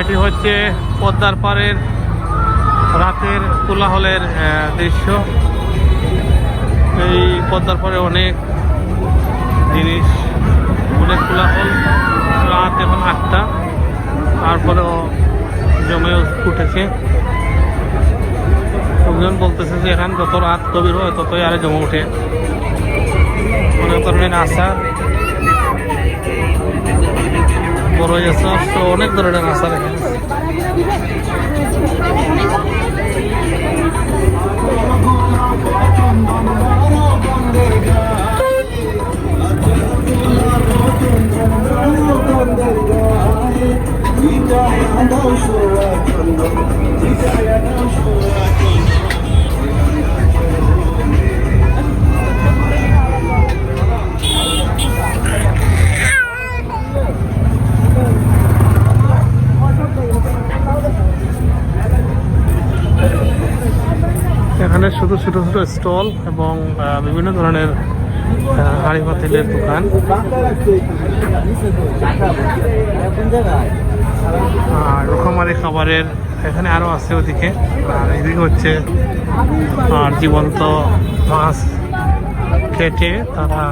এটি হচ্ছে পদ্মার পাড়ের রাতের কোলাহলের দৃশ্য। এই পদ্মার পাড়ে অনেক জিনিস, অনেক কোলাহল, রাত এখন আটটা। তারপরেও জমে উঠেছে। লোকজন বলতেছে যে এখানে যত রাত গভীর হয় ততই আরে জমে উঠে অনেক ধরনের আচার বড়ই আচার অনেক ধরনের আচার এখানে। এখানে শুধু ছোট ছোট স্টল এবং বিভিন্ন ধরনের হাঁড়ি পাতিলের দোকান। আর রকমারি খাবারের এখানে আরও আছে ওদিকে। আর এদিকে হচ্ছে, আর জীবন্ত মাছ কেটে তারা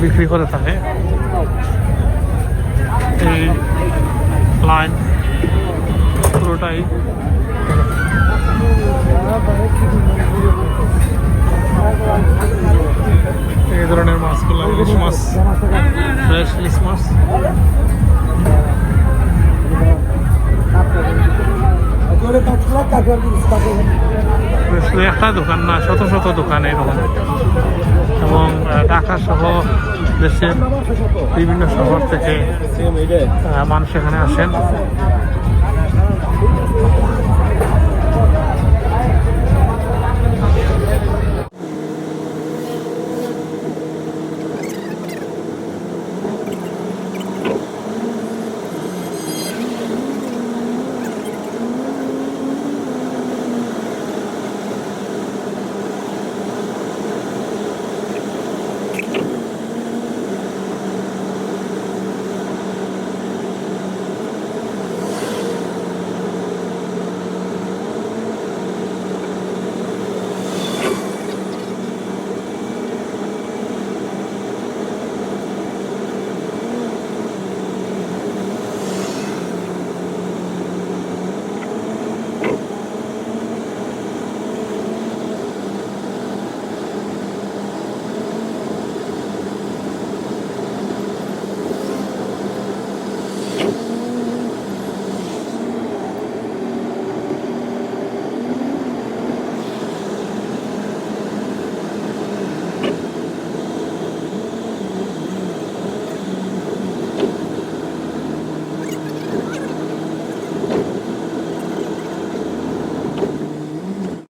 বিক্রি করে থাকে। এই লাইন পুরোটাই এই ধরনের মাছগুলো ইলিশ মাছ ফ্রেশ একটা দোকান না, শত শত দোকান এরকম। এবং ঢাকা সহ দেশের বিভিন্ন শহর থেকে মানুষ এখানে আসেন।